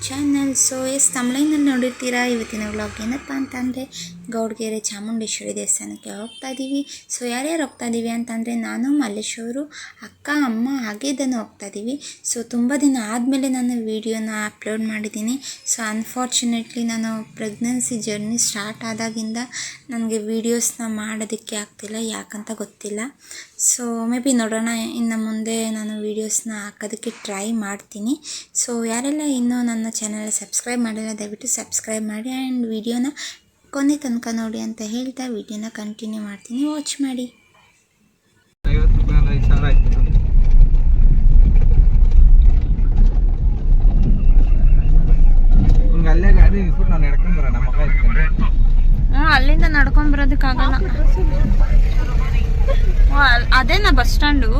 Channel so S ತಮಿಳಿನಲ್ಲಿ ನೋಡಿರ್ತೀರಾ? ಇವತ್ತಿನ vlog ಏನಪ್ಪ ಅಂತಂದರೆ, ಗೌಡ್ಗೆರೆ ಚಾಮುಂಡೇಶ್ವರಿ ದೇವಸ್ಥಾನಕ್ಕೆ ಹೋಗ್ತಾ ಇದ್ದೀವಿ ಸೊ ಯಾರ್ಯಾರು ಹೋಗ್ತಾ ಇದ್ದೀವಿ ಅಂತಂದರೆ, ನಾನು ಮಲ್ಲೇಶ್ವರು ಅಕ್ಕ, ಅಮ್ಮ ಹಾಗೆ ಇದನ್ನು ಹೋಗ್ತಾ ಇದ್ದೀವಿ ಸೊ ತುಂಬ ದಿನ ಆದಮೇಲೆ ನಾನು ವೀಡಿಯೋನ ಅಪ್ಲೋಡ್ ಮಾಡಿದ್ದೀನಿ. ಸೊ ಅನ್ಫಾರ್ಚುನೇಟ್ಲಿ ನಾನು ಪ್ರೆಗ್ನೆನ್ಸಿ ಜರ್ನಿ ಸ್ಟಾರ್ಟ್ ಆದಾಗಿಂದ ನನಗೆ ವೀಡಿಯೋಸ್ನ ಮಾಡೋದಕ್ಕೆ ಆಗ್ತಿಲ್ಲ, ಯಾಕಂತ ಗೊತ್ತಿಲ್ಲ. ಸೊ ಮೇ ಬಿ ನೋಡೋಣ, ಇನ್ನು ಮುಂದೆ ನಾನು ವೀಡಿಯೋಸ್ನ ಹಾಕೋದಕ್ಕೆ ಟ್ರೈ ಮಾಡ್ತೀನಿ. ಸೊ ಯಾರೆಲ್ಲ ಇನ್ನೂ ನನ್ನ ಚಾನಲ್ ಸಬ್ಸ್ಕ್ರೈಬ್ ಮಾಡಿಲ್ಲ ದಯವಿಟ್ಟು ಸಬ್ಸ್ಕ್ರೈಬ್ ಮಾಡಿ ಆ್ಯಂಡ್ ವಿಡಿಯೋನ ಕೊನೆ ತನಕ ನೋಡಿ ಅಂತ ಹೇಳ್ತಾ ವಿಡಿಯೋನ ಕಂಟಿನ್ಯೂ ಮಾಡ್ತೀನಿ. ವಾಚ್ ಮಾಡಿ. ಅಲ್ಲೇ ಗಾಡಿ ನಿಲ್ಸ್ಬಿಟ್ಟು ನಾವು ನಡ್ಕೊಂಡ್ ಬರೋಣ ಮಗ ಇಟ್ಕೊಂಡು ಹ್ಞೂ ಅಲ್ಲಿಂದ ನಡ್ಕೊಂಡ್ ಬರೋದಕ್ಕಾಗಲ್ಲ. ಅದೇನಾ ಬಸ್ ಸ್ಟ್ಯಾಂಡು?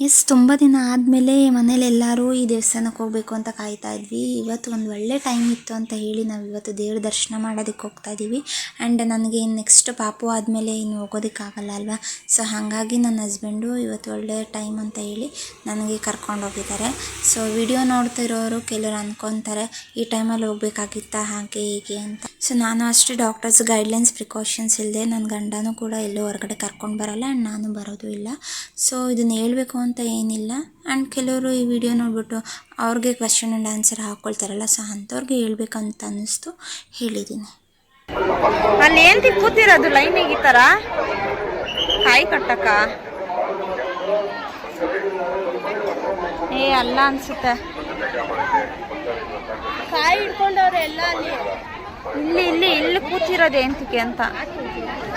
ಎಸ್, ತುಂಬ ದಿನ ಆದಮೇಲೆ ಮನೇಲಿ ಎಲ್ಲರೂ ಈ ದೇವಸ್ಥಾನಕ್ಕೆ ಹೋಗಬೇಕು ಅಂತ ಕಾಯ್ತಾ ಇದ್ವಿ. ಇವತ್ತು ಒಂದು ಒಳ್ಳೆ ಟೈಮ್ ಇತ್ತು ಅಂತ ಹೇಳಿ ನಾವು ಇವತ್ತು ದೇವ್ರ ದರ್ಶನ ಮಾಡೋದಕ್ಕೆ ಹೋಗ್ತಾ ಇದ್ದೀವಿ ಆ್ಯಂಡ್ ನನಗೆ ನೆಕ್ಸ್ಟ್ ಪಾಪು ಆದಮೇಲೆ ಇನ್ನು ಹೋಗೋದಕ್ಕಾಗಲ್ಲ ಅಲ್ವಾ? ಸೊ ಹಾಗಾಗಿ ನನ್ನ ಹಸ್ಬೆಂಡು ಇವತ್ತು ಒಳ್ಳೆ ಟೈಮ್ ಅಂತ ಹೇಳಿ ನನಗೆ ಕರ್ಕೊಂಡು ಹೋಗಿದ್ದಾರೆ. ಸೊ ವಿಡಿಯೋ ನೋಡ್ತಿರೋರು ಕೆಲವರು ಅಂದ್ಕೊತಾರೆ ಈ ಟೈಮಲ್ಲಿ ಹೋಗ್ಬೇಕಾಗಿತ್ತಾ, ಹಾಗೆ ಹೀಗೆ ಅಂತ. ಸೊ ನಾನು ಅಷ್ಟೇ ಡಾಕ್ಟರ್ಸ್ ಗೈಡ್ಲೈನ್ಸ್ ಪ್ರಿಕಾಷನ್ಸ್ ಇಲ್ಲದೆ ನನ್ನ ಗಂಡನೂ ಕೂಡ ಎಲ್ಲೂ ಹೊರಗಡೆ ಕರ್ಕೊಂಡು ಬರೋಲ್ಲ ಆ್ಯಂಡ್ ನಾನು ಬರೋದು ಇಲ್ಲ. ಸೊ ಇದನ್ನು ಹೇಳಬೇಕು ಏನಿಲ್ಲ. ಆ್ಯಂಡ್ ಕೆಲವರು ಈ ವಿಡಿಯೋ ನೋಡ್ಬಿಟ್ಟು ಅವ್ರಿಗೆ ಕ್ವೆಶನ್ ಆ್ಯಂಡ್ ಆನ್ಸರ್ ಹಾಕ್ಕೊಳ್ತಾರಲ್ಲ ಸೊ ಅಂಥವ್ರಿಗೆ ಹೇಳ್ಬೇಕಂತ ಅನ್ನಿಸ್ತು. ಹೇಳಿದ್ದೀನಿ ಅಲ್ಲಿ ಏನು ಕೂತಿರೋದು ಲೈನಿಗೆ ಈ ಥರ ಕಾಯಿ ಕಟ್ಟಕ್ಕ ಏ, ಅಲ್ಲ ಅನ್ಸುತ್ತೆ. ಕಾಯಿ ಹಿಡ್ಕೊಂಡವ್ರೆ ಎಲ್ಲ ಅಲ್ಲಿ. ಇಲ್ಲಿ ಇಲ್ಲಿ ಇಲ್ಲಿ ಕೂತಿರೋದು ಏಂತಕ್ಕೆ ಅಂತ ಅಮ್ಮ, ಎಲ್ಲಿ ಬಂದಿದ್ಯಮ್ಮ?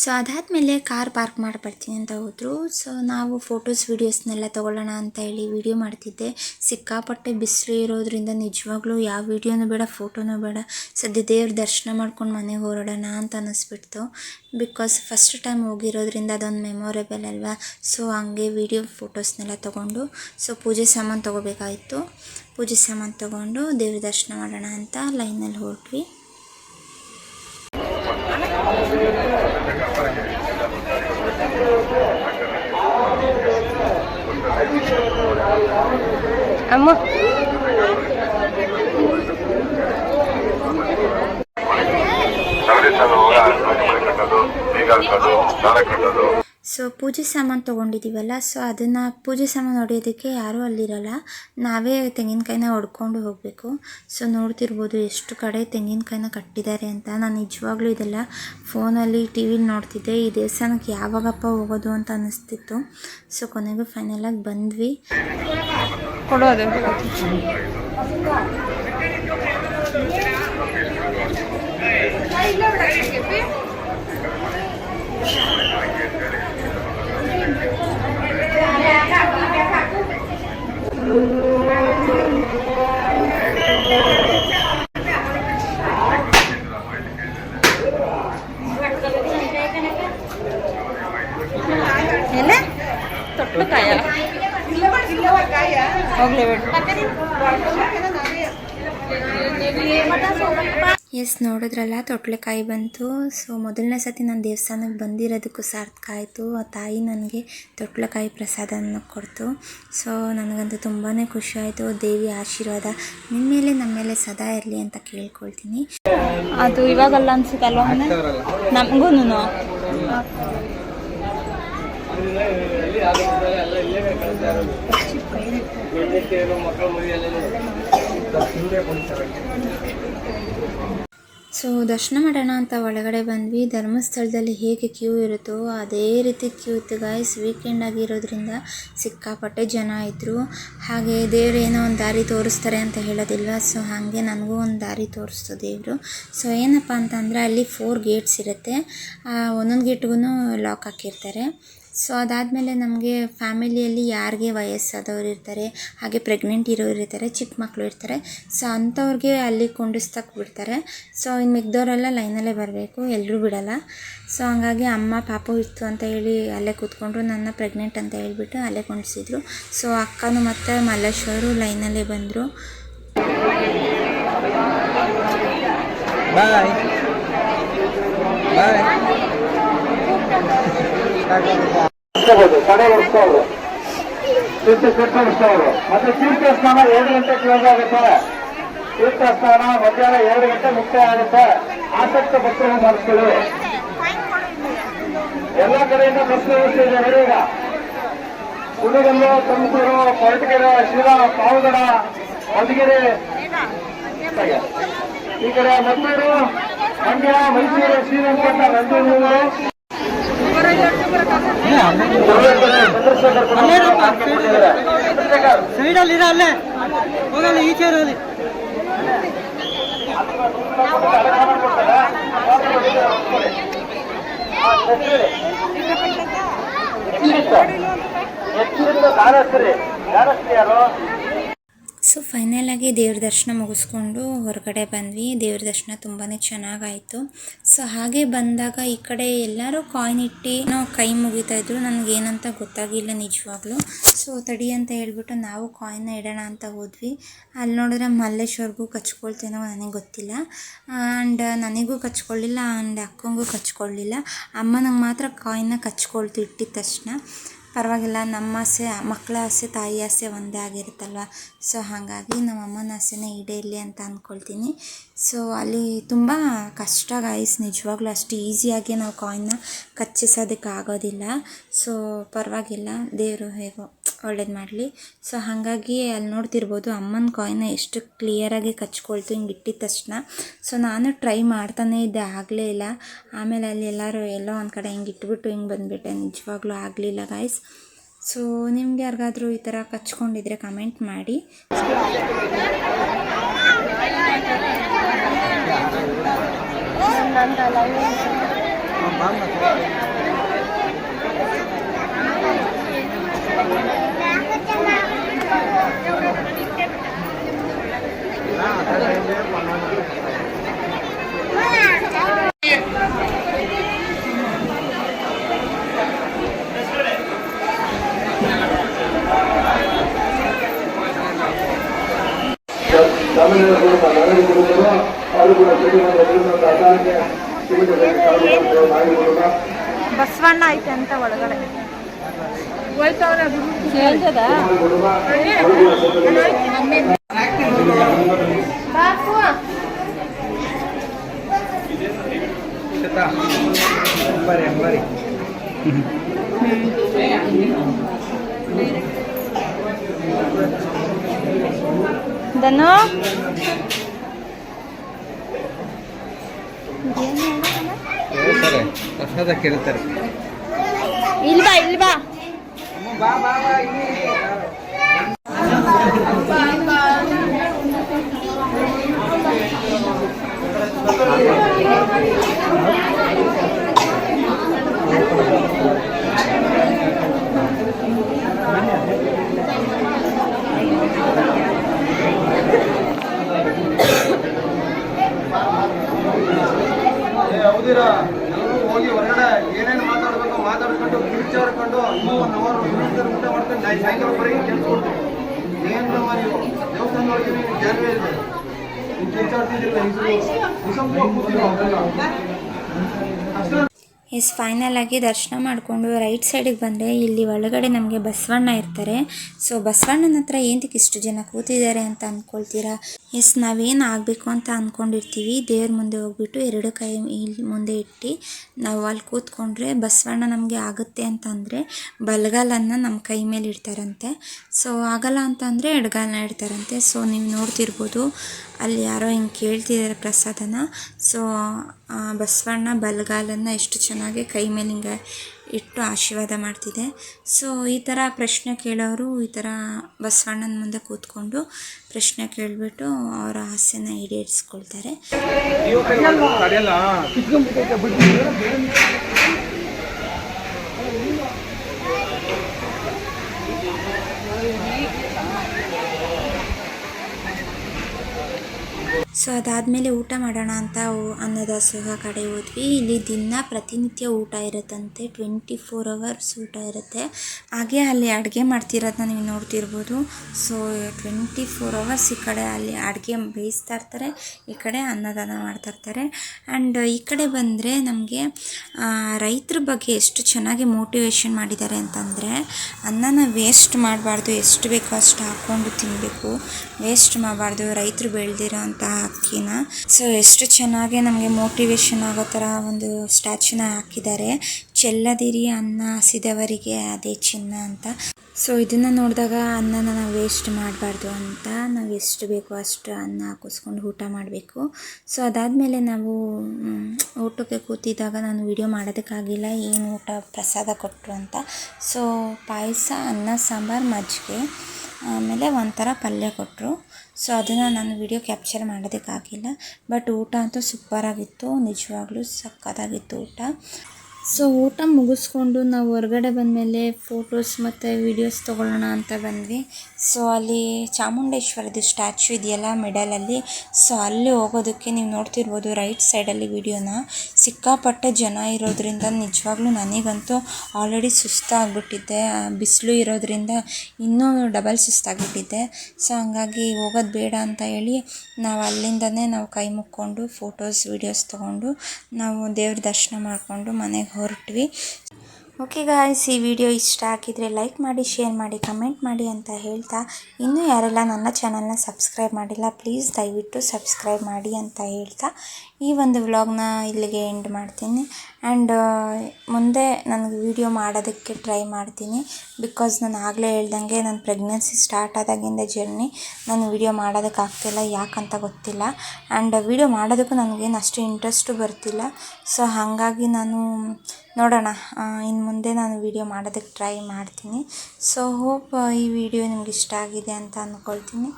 ಸೊ ಅದಾದಮೇಲೆ ಕಾರ್ ಪಾರ್ಕ್ ಮಾಡಿ ಬರ್ತೀನಿ ಅಂತ ಹೋದರು. ಸೊ ನಾವು ಫೋಟೋಸ್ ವೀಡಿಯೋಸ್ನೆಲ್ಲ ತೊಗೊಳ್ಳೋಣ ಅಂತ ಹೇಳಿ ವಿಡಿಯೋ ಮಾಡ್ತಿದ್ದೆ. ಸಿಕ್ಕಾಪಟ್ಟೆ ಬಿಸಿಲು ಇರೋದ್ರಿಂದ ನಿಜವಾಗ್ಲೂ ಯಾವ ವೀಡಿಯೋನೂ ಬೇಡ ಫೋಟೋನೂ ಬೇಡ. ಸದ್ಯ ದೇವ್ರ ದರ್ಶನ ಮಾಡ್ಕೊಂಡು ಮನೆಗೆ ಹೊರಡೋಣ ಅಂತ ಅನ್ನಿಸ್ಬಿಡ್ತು ಬಿಕಾಸ್ ಫಸ್ಟ್ ಟೈಮ್ ಹೋಗಿರೋದ್ರಿಂದ ಅದೊಂದು ಮೆಮೊರೇಬಲ್ ಅಲ್ವಾ? ಸೊ ಹಂಗೆ ವೀಡಿಯೋ ಫೋಟೋಸ್ನೆಲ್ಲ ತೊಗೊಂಡು ಸೊ ಪೂಜೆ ಸಾಮಾನು ತೊಗೋಬೇಕಾಯಿತು. ಪೂಜೆ ಸಾಮಾನು ತೊಗೊಂಡು ದೇವ್ರ ದರ್ಶನ ಮಾಡೋಣ ಅಂತ ಲೈನಲ್ಲಿ ಹೊರಟ್ವಿ ಅಮ್ಮ ಸೊ ಪೂಜೆ ಸಾಮಾನು ತೊಗೊಂಡಿದ್ದೀವಲ್ಲ ಸೊ ಅದನ್ನು ಪೂಜೆ ಸಾಮಾನು ಹೊಡೆಯೋದಕ್ಕೆ ಯಾರೂ ಅಲ್ಲಿರಲ್ಲ. ನಾವೇ ತೆಂಗಿನಕಾಯಿನ ಹೊಡ್ಕೊಂಡು ಹೋಗಬೇಕು. ಸೊ ನೋಡ್ತಿರ್ಬೋದು ಎಷ್ಟು ಕಡೆ ತೆಂಗಿನಕಾಯಿನ ಕಟ್ಟಿದ್ದಾರೆ ಅಂತ. ನಾನು ನಿಜವಾಗ್ಲೂ ಇದೆಲ್ಲ ಫೋನಲ್ಲಿ, ಟಿ ವಿಲಿ ನೋಡ್ತಿದ್ದೆ. ಈ ದೇವಸ್ಥಾನಕ್ಕೆ ಯಾವಾಗಪ್ಪ ಹೋಗೋದು ಅಂತ ಅನ್ನಿಸ್ತಿತ್ತು ಸೊ ಕೊನೆಗೂ ಫೈನಲಾಗಿ ಬಂದ್ವಿ. ಕೊಡೋದು. ಎಸ್ ನೋಡಿದ್ರಲ್ಲ ತೊಟ್ಲೆಕಾಯಿ ಬಂತು. ಸೊ ಮೊದಲನೇ ಸತಿ ನಾನು ದೇವಸ್ಥಾನಕ್ಕೆ ಬಂದಿರೋದಕ್ಕೂ ಸಾರ್ಥಕ ಆಯಿತು. ಆ ತಾಯಿ ನನಗೆ ತೊಟ್ಲೆಕಾಯಿ ಪ್ರಸಾದನ ಕೊಡ್ತು. ಸೊ ನನಗಂತೂ ತುಂಬಾ ಖುಷಿ ಆಯಿತು. ದೇವಿ ಆಶೀರ್ವಾದ ನಿಮ್ಮ ಮೇಲೆ ನಮ್ಮ ಮೇಲೆ ಸದಾ ಇರಲಿ ಅಂತ ಕೇಳ್ಕೊಳ್ತೀನಿ. ಅದು ಇವಾಗಲ್ಲ ಅನ್ಸುತ್ತಲ್ವ ನಮಗೂ ಮಕ್ಕಳ ಮರಿಯಲ್ಲ ಸೊ, ದರ್ಶನ ಮಾಡೋಣ ಅಂತ ಒಳಗಡೆ ಬಂದ್ವಿ. ಧರ್ಮಸ್ಥಳದಲ್ಲಿ ಹೇಗೆ ಕ್ಯೂ ಇರುತ್ತೋ ಅದೇ ರೀತಿ ಕ್ಯೂ ಇತ್ತು ಗಾಯ್ಸ್ ವೀಕೆಂಡ್ ಆಗಿರೋದ್ರಿಂದ ಸಿಕ್ಕಾಪಟ್ಟೆ ಜನ ಇದ್ದರು ಹಾಗೆ ದೇವ್ರು ಏನೋ ಒಂದು ದಾರಿ ತೋರಿಸ್ತಾರೆ ಅಂತ ಹೇಳೋದಿಲ್ಲ ಸೊ ಹಾಗೆ ನನಗೂ ಒಂದು ದಾರಿ ತೋರಿಸ್ತು ದೇವರು. ಸೊ ಏನಪ್ಪ ಅಂತಂದರೆ ಅಲ್ಲಿ ಫೋರ್ ಗೇಟ್ಸ್ ಇರುತ್ತೆ. ಒಂದೊಂದು ಗೇಟ್ಗೂ ಲಾಕ್ ಹಾಕಿರ್ತಾರೆ. ಸೊ ಅದಾದಮೇಲೆ ನಮಗೆ ಫ್ಯಾಮಿಲಿಯಲ್ಲಿ ಯಾರಿಗೆ ವಯಸ್ಸಾದವ್ರು ಇರ್ತಾರೆ, ಹಾಗೆ ಪ್ರೆಗ್ನೆಂಟ್ ಇರೋರು ಇರ್ತಾರೆ ಚಿಕ್ಕ ಮಕ್ಕಳು ಇರ್ತಾರೆ. ಸೊ ಅಂಥವ್ರಿಗೆ ಅಲ್ಲಿ ಕುಂಡಿಸ್ತಕ್ಕೆ ಬಿಡ್ತಾರೆ. ಸೊ ಇನ್ನು ಮಿಕ್ದವರೆಲ್ಲ ಲೈನಲ್ಲೇ ಬರಬೇಕು ಎಲ್ಲರೂ ಬಿಡಲ್ಲ. ಸೊ ಹಂಗಾಗಿ ಅಮ್ಮ ಪಾಪು ಇತ್ತು ಅಂತ ಹೇಳಿ ಅಲ್ಲೇ ಕೂತ್ಕೊಂಡ್ರು, ನನ್ನ ಪ್ರೆಗ್ನೆಂಟ್ ಅಂತ ಹೇಳಿಬಿಟ್ಟು ಅಲ್ಲೇ ಕುಂಡಿಸಿದ್ರು. ಸೊ ಅಕ್ಕನೂ ಮತ್ತು ಮಲ್ಲೇಶ್ವರು ಲೈನಲ್ಲೇ ಬಂದರು. ಕಡೆ ವರ್ಷದವರು ತೀರ್ಥ ವರ್ಷದವರು ಮತ್ತೆ ತೀರ್ಥ ಸ್ನಾನ ಎರಡು ಗಂಟೆ ಕ್ಲೋಸ್ ಆಗುತ್ತೆ. ತೀರ್ಥ ಸ್ನಾನ ಮಧ್ಯಾಹ್ನ ಎರಡು ಗಂಟೆ ಮುಕ್ತಾಯ ಆಗುತ್ತೆ. ಆಸಕ್ತ ಭಕ್ತರು ಮಾಡಿಸ್ಕೊಳ್ಳಿ ಎಲ್ಲ ಕಡೆಯಿಂದ ಬಸ್ ವ್ಯವಸ್ಥೆ ಇದೆ. ನೋಡಿ ಈಗ. ಕುಣಿಗಲ್ಲು ತುಮಕೂರು, ಕೊರಟಗೆರೆ, ಶಿರಾ, ಪಾವಗಡ ಮಧುಗಿರಿ ಈ ಕಡೆ ಮದ್ದೂರು ಮಂಡ್ಯ, ಮೈಸೂರು, ಶ್ರೀರಂಗಪಟ್ಟಣ ನಂಜನಗೂಡು ಸೈಡಲ್ಲಿ ಅಲ್ಲೇ ಹೋಗಲ್ಲ ಈ ಚೇರ್ ಹೆಚ್ಚಿನ ದಾರಸ್ತ್ರಿ ದಾರಸ್ತ್ರಿ ಯಾರು ಸೊ ಫೈನಲಾಗಿ ದೇವ್ರ ದರ್ಶನ ಮುಗಿಸ್ಕೊಂಡು ಹೊರಗಡೆ ಬಂದ್ವಿ. ದೇವ್ರ ದರ್ಶನ ತುಂಬಾ ಚೆನ್ನಾಗಾಯಿತು. ಸೊ ಹಾಗೆ ಬಂದಾಗ ಈ ಕಡೆ ಎಲ್ಲರೂ ಕಾಯಿನ್ ಇಟ್ಟು ನಾವು ಕೈ ಮುಗಿತಾ ಇದ್ರು. ನನಗೇನಂತ ಗೊತ್ತಾಗಿಲ್ಲ ನಿಜವಾಗ್ಲೂ. ಸೊ ತಡಿ ಅಂತ ಹೇಳ್ಬಿಟ್ಟು ನಾವು ಕಾಯಿನ್ನ ಇಡೋಣ ಅಂತ ಹೋದ್ವಿ. ಅಲ್ಲಿ ನೋಡಿದ್ರೆ ಮಲ್ಲೇಶ್ವರ್ಗೂ ಕಚ್ಕೊಳ್ತೇನೋ ನನಗೆ ಗೊತ್ತಿಲ್ಲ. ಆ್ಯಂಡ್ ನನಗೂ ಕಚ್ಕೊಳ್ಳಿಲ್ಲ ಆ್ಯಂಡ್ ಅಕ್ಕಂಗೂ ಕಚ್ಕೊಳ್ಳಿಲ್ಲ ಅಮ್ಮ ನಂಗೆ ಮಾತ್ರ ಕಾಯಿನ್ನ ಕಚ್ಕೊಳ್ತು ಇಟ್ಟಿದ ತಕ್ಷಣ. ಪರವಾಗಿಲ್ಲ, ನಮ್ಮ ಆಸೆ ಮಕ್ಕಳ ಆಸೆ, ತಾಯಿ ಆಸೆ ಒಂದೇ ಆಗಿರುತ್ತಲ್ವ? ಸೊ ಹಾಗಾಗಿ ನಮ್ಮ ಅಮ್ಮನ ಆಸೆನೇ ಈಡೇರಲಿ ಅಂತ ಅಂದ್ಕೊಳ್ತೀನಿ ಸೊ ಅಲ್ಲಿ ತುಂಬ ಕಷ್ಟ ಗಾಯ್ಸ್ ನಿಜವಾಗ್ಲೂ ಅಷ್ಟು ಈಸಿಯಾಗಿ ನಾವು ಕಾಯಿನ್ನ ಕಚ್ಚಿಸೋದಕ್ಕೆ ಆಗೋದಿಲ್ಲ. ಸೊ ಪರವಾಗಿಲ್ಲ, ದೇವರು ಹೇಗೋ ಒಳ್ಳೇದು ಮಾಡಲಿ. ಸೊ ಹಾಗಾಗಿ ಅಲ್ಲಿ ನೋಡ್ತಿರ್ಬೋದು ಅಮ್ಮನ ಕಾಯಿನ ಎಷ್ಟು ಕ್ಲಿಯರಾಗಿ ಕಚ್ಕೊಳ್ತು, ಹಿಂಗೆ ಇಟ್ಟಿದ ತಕ್ಷಣ. ಸೊ ನಾನು ಟ್ರೈ ಮಾಡ್ತಾನೇ ಇದ್ದೆ, ಆಗಲೇ ಇಲ್ಲ. ಆಮೇಲೆ ಅಲ್ಲಿ ಎಲ್ಲರೂ ಎಲ್ಲೋ ಒಂದು ಕಡೆ ಹಿಂಗೆ ಇಟ್ಬಿಟ್ಟು ಹಿಂಗೆ ಬಂದುಬಿಟ್ಟೆ. ನಿಜವಾಗ್ಲೂ ಆಗಲಿಲ್ಲ ಗಾಯ್ಸ್ ಸೊ ನಿಮ್ಗೆ ಯಾರಿಗಾದ್ರೂ ಈ ಥರ ಕಚ್ಕೊಂಡಿದ್ರೆ ಕಮೆಂಟ್ ಮಾಡಿ. ಬಸವಣ್ಣ ಐತೆ ಅಂತ ಒಳಗಡೆ. ಅಂಬರಿ ಅಂಬರಿ ಕೇಳ್ತಾರೆ. ಇಲ್ವಾ ಇಲ್ವಾ ಬಾ ಬಾ ಬಾ ಇಲ್ಲಿ ಹೌದಿರಾ ಎಲ್ಲರೂ ಹೋಗಿ ಹೊರಗಡೆ ಏನೇನು ಮಾತಾಡ್ಬೇಕು ಮಾತಾಡ್ಕೊಂಡು ಕಿರ್ಚಾಡ್ಕೊಂಡು ಇನ್ನೂ ಒನ್ ಅವರ್ ಇನ್ನೊಂದು ಊಟ ಮಾಡ್ಕೊಂಡು ಸಾಯಂಕಾಲವರೆಗೆ ಕೆಲಸ ಕೊಡ್ತೀವಿ. ಏನು ನೀವು? ದೇವಸ್ಥಾನ ಒಳಗೆ ನೀವು ಜಾಗವೇ ಇದೆ. ನೀವು ಕಿರ್ಚಾಡ್ತಿದ್ದಿಲ್ಲ ಕೂತಿರೋ ಎಸ್ ಫೈನಲ್ ಆಗಿ ದರ್ಶನ ಮಾಡಿಕೊಂಡು ರೈಟ್ ಸೈಡಿಗೆ ಬಂದರೆ ಇಲ್ಲಿ ಒಳಗಡೆ ನಮಗೆ ಬಸವಣ್ಣ ಇರ್ತಾರೆ. ಸೊ ಬಸವಣ್ಣನ ಹತ್ರ ಏನಕ್ಕೆ ಇಷ್ಟು ಜನ ಕೂತಿದ್ದಾರೆ ಅಂತ ಅಂದ್ಕೊಳ್ತೀರಾ ಎಸ್, ನಾವೇನು ಆಗಬೇಕು ಅಂತ ಅಂದ್ಕೊಂಡಿರ್ತೀವಿ ದೇವ್ರ ಮುಂದೆ ಹೋಗ್ಬಿಟ್ಟು ಎರಡು ಕೈ ಇಲ್ಲಿ ಮುಂದೆ ಇಟ್ಟು ನಾವು ಅಲ್ಲಿ ಕೂತ್ಕೊಂಡ್ರೆ ಬಸವಣ್ಣ ನಮಗೆ ಆಗುತ್ತೆ ಅಂತಂದರೆ ಬಲಗಾಲನ್ನು ನಮ್ಮ ಕೈ ಮೇಲೆ ಇಡ್ತಾರಂತೆ. ಸೊ, ಆಗಲ್ಲ ಅಂತಂದರೆ ಎಡಗಾಲನ್ನ ಇಡ್ತಾರಂತೆ. ಸೊ, ನೀವು ನೋಡ್ತಿರ್ಬೋದು ಅಲ್ಲಿ ಯಾರೋ ಹಿಂಗೆ ಕೇಳ್ತಿದ್ದಾರೆ ಪ್ರಸಾದನ. ಸೊ ಬಸವಣ್ಣ ಬಲಗಾಲನ್ನು ಎಷ್ಟು ಚೆನ್ನಾಗಿ ಕೈ ಮೇಲೆ ಹಿಂಗೆ ಇಟ್ಟು ಆಶೀರ್ವಾದ ಮಾಡ್ತಿದೆ. ಸೊ ಈ ಥರ ಪ್ರಶ್ನೆ ಕೇಳೋರು ಈ ಥರ ಬಸವಣ್ಣನ ಮುಂದೆ ಕೂತ್ಕೊಂಡು ಪ್ರಶ್ನೆ ಕೇಳಿಬಿಟ್ಟು ಅವರ ಆಸೆನ ಈಡೇರಿಸ್ಕೊಳ್ತಾರೆ. ಸೊ ಅದಾದಮೇಲೆ ಊಟ ಮಾಡೋಣ ಅಂತ ಅನ್ನದಾಸೋಹ ಕಡೆ ಹೋದ್ವಿ. ಇಲ್ಲಿ ದಿನ ಪ್ರತಿನಿತ್ಯ ಊಟ ಇರುತ್ತಂತೆ. ಟ್ವೆಂಟಿ ಫೋರ್ ಅವರ್ಸ್ ಊಟ ಇರುತ್ತೆ. ಹಾಗೆ ಅಲ್ಲಿ ಅಡುಗೆ ಮಾಡ್ತಿರೋದನ್ನ ನೀವು ನೋಡ್ತಿರ್ಬೋದು. ಸೊ ಟ್ವೆಂಟಿ ಫೋರ್ ಅವರ್ಸ್ ಈ ಕಡೆ ಅಲ್ಲಿ ಅಡುಗೆ ಬೇಯಿಸ್ತಾ ಇರ್ತಾರೆ. ಈ ಕಡೆ ಅನ್ನದಾನ ಮಾಡ್ತಾ ಇರ್ತಾರೆ. ಆ್ಯಂಡ್ ಈ ಕಡೆ ಬಂದರೆ ನಮಗೆ ರೈತರ ಬಗ್ಗೆ ಎಷ್ಟು ಚೆನ್ನಾಗಿ ಮೋಟಿವೇಶನ್ ಮಾಡಿದ್ದಾರೆ ಅಂತಂದರೆ, ಅನ್ನನ ವೇಸ್ಟ್ ಮಾಡಬಾರ್ದು. ಎಷ್ಟು ಬೇಕೋ ಅಷ್ಟು ಹಾಕ್ಕೊಂಡು ತಿನ್ನಬೇಕು ವೇಸ್ಟ್ ಮಾಡಬಾರ್ದು. ರೈತರು ಬೆಳೆದಿರೋ ಅಂತಹ ಅಕ್ಕಿನ ಸೊ ಎಷ್ಟು ಚೆನ್ನಾಗಿ ನಮಗೆ ಮೋಟಿವೇಶನ್ ಆಗೋ ಥರ ಒಂದು ಸ್ಟ್ಯಾಚ್ಯೂನ ಹಾಕಿದ್ದಾರೆ. ಚೆಲ್ಲದಿರಿ ಅನ್ನ ಹಸಿದವರಿಗೆ ಅದೇ ಚಿನ್ನ ಅಂತ. ಸೊ ಇದನ್ನು ನೋಡಿದಾಗ ಅನ್ನನ ನಾವು ವೇಸ್ಟ್ ಮಾಡಬಾರ್ದು ಅಂತ. ನಾವು ಎಷ್ಟು ಬೇಕೋ ಅಷ್ಟು ಅನ್ನ ಹಾಕಿಸ್ಕೊಂಡು ಊಟ ಮಾಡಬೇಕು. ಸೊ ಅದಾದಮೇಲೆ ನಾವು ಊಟಕ್ಕೆ ಕೂತಿದ್ದಾಗ ನಾನು ವಿಡಿಯೋ ಮಾಡೋದಕ್ಕಾಗಿಲ್ಲ. ಏನು ಊಟ ಪ್ರಸಾದ ಕೊಟ್ಟರು ಅಂತ. ಸೊ ಪಾಯಸ, ಅನ್ನ, ಸಾಂಬಾರು, ಮಜ್ಜಿಗೆ, ಆಮೇಲೆ ಒಂಥರ ಪಲ್ಯ ಕೊಟ್ಟರು. ಸೊ ಅದನ್ನು ನಾನು ವಿಡಿಯೋ ಕ್ಯಾಪ್ಚರ್ ಮಾಡೋದಕ್ಕಾಗಿಲ್ಲ. ಬಟ್ ಊಟ ಅಂತೂ ಸೂಪರಾಗಿತ್ತು ನಿಜವಾಗ್ಲೂ ಸಕ್ಕತ್ತಾಗಿತ್ತು ಊಟ. ಸೊ ಊಟ ಮುಗಿಸ್ಕೊಂಡು ನಾವು ಹೊರಗಡೆ ಬಂದಮೇಲೆ ಫೋಟೋಸ್ ಮತ್ತು ವೀಡಿಯೋಸ್ ತೊಗೊಳ್ಳೋಣ ಅಂತ ಬಂದ್ವಿ. ಸೊ ಅಲ್ಲಿ ಚಾಮುಂಡೇಶ್ವರದ್ದು ಸ್ಟ್ಯಾಚ್ಯೂ ಇದೆಯಲ್ಲ ಮಿಡಲಲ್ಲಿ. ಸೊ ಅಲ್ಲಿ ಹೋಗೋದಕ್ಕೆ ನೀವು ನೋಡ್ತಿರ್ಬೋದು ರೈಟ್ ಸೈಡಲ್ಲಿ ವೀಡಿಯೋನ ಸಿಕ್ಕಾಪಟ್ಟೆ ಜನ ಇರೋದ್ರಿಂದ ನಿಜವಾಗ್ಲೂ ನನಗಂತೂ ಆಲ್ರೆಡಿ ಸುಸ್ತಾಗ್ಬಿಟ್ಟಿದ್ದೆ ಬಿಸಿಲು ಇರೋದ್ರಿಂದ ಇನ್ನೂ ಡಬಲ್ ಸುಸ್ತಾಗ್ಬಿಟ್ಟಿದ್ದೆ ಸೊ ಹಂಗಾಗಿ ಹೋಗೋದು ಬೇಡ ಅಂತ ಹೇಳಿ ನಾವು ಅಲ್ಲಿಂದನೇ ನಾವು ಕೈ ಮುಕ್ಕೊಂಡು ಫೋಟೋಸ್ ವೀಡಿಯೋಸ್ ತೊಗೊಂಡು ನಾವು ದೇವ್ರ ದರ್ಶನ ಮಾಡಿಕೊಂಡು ಮನೆಗೆ ಹೊರಟ್ವಿ. ಓಕೆ ಗಾಯ್ಸ್ ಈ ವಿಡಿಯೋ ಇಷ್ಟ ಆಗಿದ್ರೆ ಲೈಕ್ ಮಾಡಿ ಶೇರ್ ಮಾಡಿ ಕಮೆಂಟ್ ಮಾಡಿ ಅಂತ ಹೇಳ್ತಾ ಇನ್ನೂ ಯಾರೆಲ್ಲ ನನ್ನ ಚಾನಲ್ನ ಸಬ್ಸ್ಕ್ರೈಬ್ ಮಾಡಿಲ್ಲ ಪ್ಲೀಸ್ ದಯವಿಟ್ಟು ಸಬ್ಸ್ಕ್ರೈಬ್ ಮಾಡಿ ಅಂತ ಹೇಳ್ತಾ ಈ ಒಂದು ವ್ಲಾಗ್ನ ಇಲ್ಲಿಗೆ ಎಂಡ್ ಮಾಡ್ತೀನಿ. ಆ್ಯಂಡ್ ಮುಂದೆ ನನಗೆ ವಿಡಿಯೋ ಮಾಡೋದಕ್ಕೆ ಟ್ರೈ ಮಾಡ್ತೀನಿ. ಬಿಕಾಸ್ ನಾನು ಆಗಲೇ ಹೇಳ್ದಂಗೆ ನನ್ನ ಪ್ರೆಗ್ನೆನ್ಸಿ ಸ್ಟಾರ್ಟ್ ಆದಾಗಿಂದ ಜರ್ನಿ ನಾನು ವಿಡಿಯೋ ಮಾಡೋದಕ್ಕಾಗ್ತಿಲ್ಲ ಯಾಕಂತ ಗೊತ್ತಿಲ್ಲ. ಆ್ಯಂಡ್ ವಿಡಿಯೋ ಮಾಡೋದಕ್ಕೂ ನನಗೇನು ಅಷ್ಟು ಇಂಟ್ರೆಸ್ಟು ಬರ್ತಿಲ್ಲ. ಸೊ ಹಾಗಾಗಿ ನಾನು, ನೋಡೋಣ ಇನ್ನು ಮುಂದೆ ನಾನು ವಿಡಿಯೋ ಮಾಡೋದಕ್ಕೆ ಟ್ರೈ ಮಾಡ್ತೀನಿ. ಸೊ ಹೋಪ್ ಈ ವಿಡಿಯೋ ನಿಮ್ಗೆ ಇಷ್ಟ ಆಗಿದೆ ಅಂತ ಅಂದ್ಕೊಳ್ತೀನಿ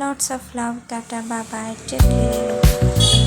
lots of love tata bye care